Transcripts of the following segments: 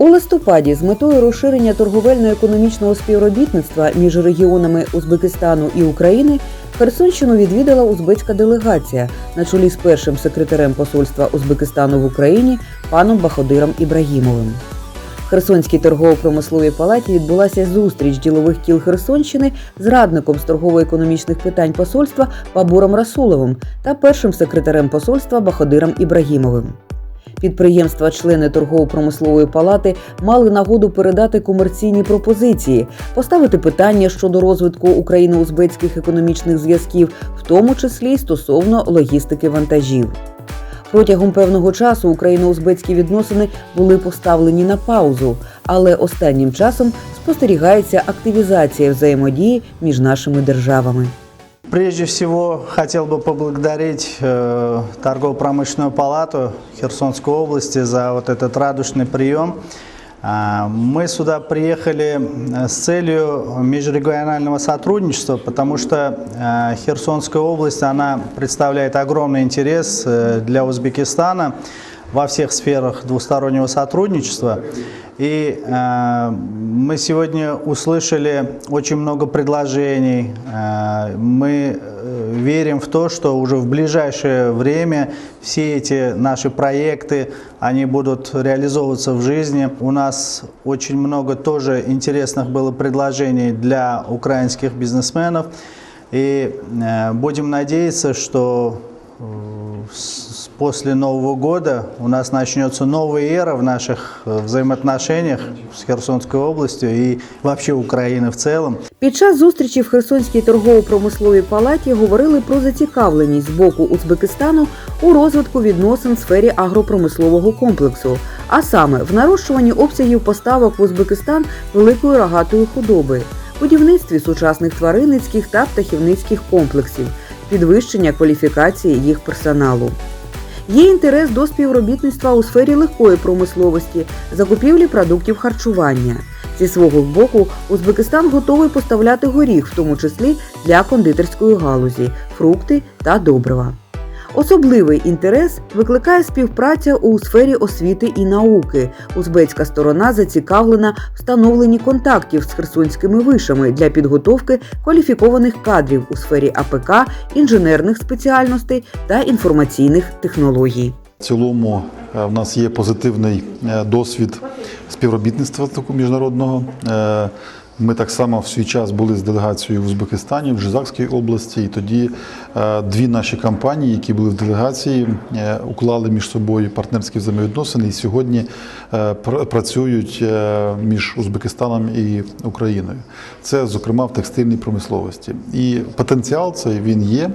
У листопаді з метою розширення торговельно-економічного співробітництва між регіонами Узбекистану і України Херсонщину відвідала узбецька делегація на чолі з першим секретарем посольства Узбекистану в Україні паном Баходиром Ібрагімовим. Херсонській торгово-промисловій палаті відбулася зустріч ділових кіл Херсонщини з радником з торгово-економічних питань посольства Бабуром Расуловим та першим секретарем посольства Баходиром Ібрагімовим. Підприємства-члени торгово-промислової палати мали нагоду передати комерційні пропозиції, поставити питання щодо розвитку україно-узбецьких економічних зв'язків, в тому числі стосовно логістики вантажів. Протягом певного часу україно-узбецькі відносини були поставлені на паузу, але останнім часом спостерігається активізація взаємодії між нашими державами. Прежде всего, хотел бы поблагодарить э, торгово-промышленную палату Херсонской области за вот этот радушный прием. А, Мы сюда приехали э, с целью межрегионального сотрудничества, потому что э, Херсонская область, она представляет огромный интерес э, для Узбекистана во всех сферах двустороннего сотрудничества. И э, мы сегодня услышали очень много предложений. Э, мы э, верим в то, что уже в ближайшее время все эти наши проекты, они будут реализовываться в жизни. У нас очень много тоже интересных было предложений для украинских бизнесменов. И э, будем надеяться, что после Нового года у нас начнется новая эра в наших э, взаимоотношениях с Херсонской областью и вообще Украины в целом. Під час зустрічі в Херсонській торгово-промисловій палаті говорили про зацікавленість з боку Узбекистану у розвитку відносин в сфері агропромислового комплексу, а саме в нарощуванні обсягів поставок в Узбекистан великої рогатої худоби, будівництві сучасних тваринницьких та птахівницьких комплексів, підвищення кваліфікації їх персоналу. Є інтерес до співробітництва у сфері легкої промисловості, закупівлі продуктів харчування. Зі свого боку, Узбекистан готовий поставляти горіх, в тому числі для кондитерської галузі, фрукти та добрива. Особливий інтерес викликає співпраця у сфері освіти і науки. Узбецька сторона зацікавлена встановленні контактів з херсонськими вишами для підготовки кваліфікованих кадрів у сфері АПК, інженерних спеціальностей та інформаційних технологій. В цілому е, в нас є позитивний е, досвід співробітництва міжнародного. Ми так само в свій час були з делегацією в Узбекистані, в Жизакській області, і тоді е, дві наші компанії, які були в делегації, е, уклали між собою партнерські взаємовідносини і сьогодні е, працюють між Узбекистаном і Україною. Це, зокрема, в текстильній промисловості. І потенціал цей він є.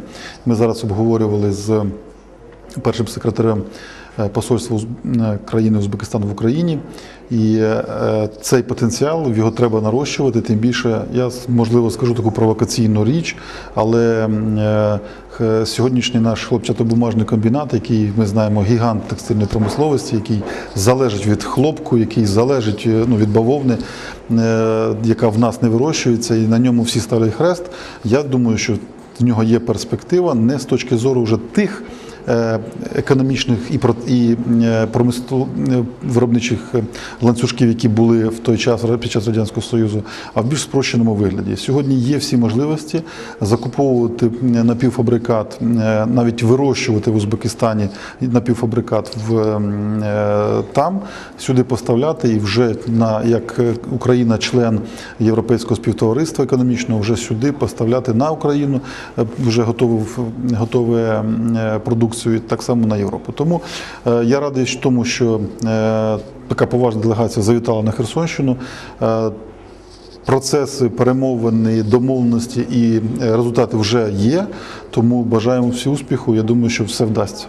Ми зараз обговорювали з першим секретарем е, посольства е, країни Узбекистан в Україні. І е, цей потенціал його треба нарощувати. Тим більше я можливо скажу таку провокаційну річ, але сьогоднішній наш хлопчатобумажний комбінат, який ми знаємо, гігант текстильної промисловості, який залежить від хлопку, який залежить ну, від бавовни, яка в нас не вирощується, і на ньому всі ставлять хрест. Я думаю, що в нього є перспектива не з точки зору вже тих економічних і е, е, виробничих е, ланцюжків, які були в той час під час радянського союзу, а в більш спрощеному вигляді. Сьогодні є всі можливості закуповувати е, напівфабрикат, е, навіть вирощувати в Узбекистані напівфабрикат в е, там, сюди поставляти і вже на як е, Україна, член Європейського співтовариства економічного, вже сюди поставляти на Україну е, вже готову готову ем, е, продукцію, так само на Європу. Тому е, я радий тому, що е, така поважна делегація завітала на Херсонщину. Е, Процеси перемовини, домовленості і результати вже є. Тому бажаємо всі успіху. Я думаю, що все вдасться.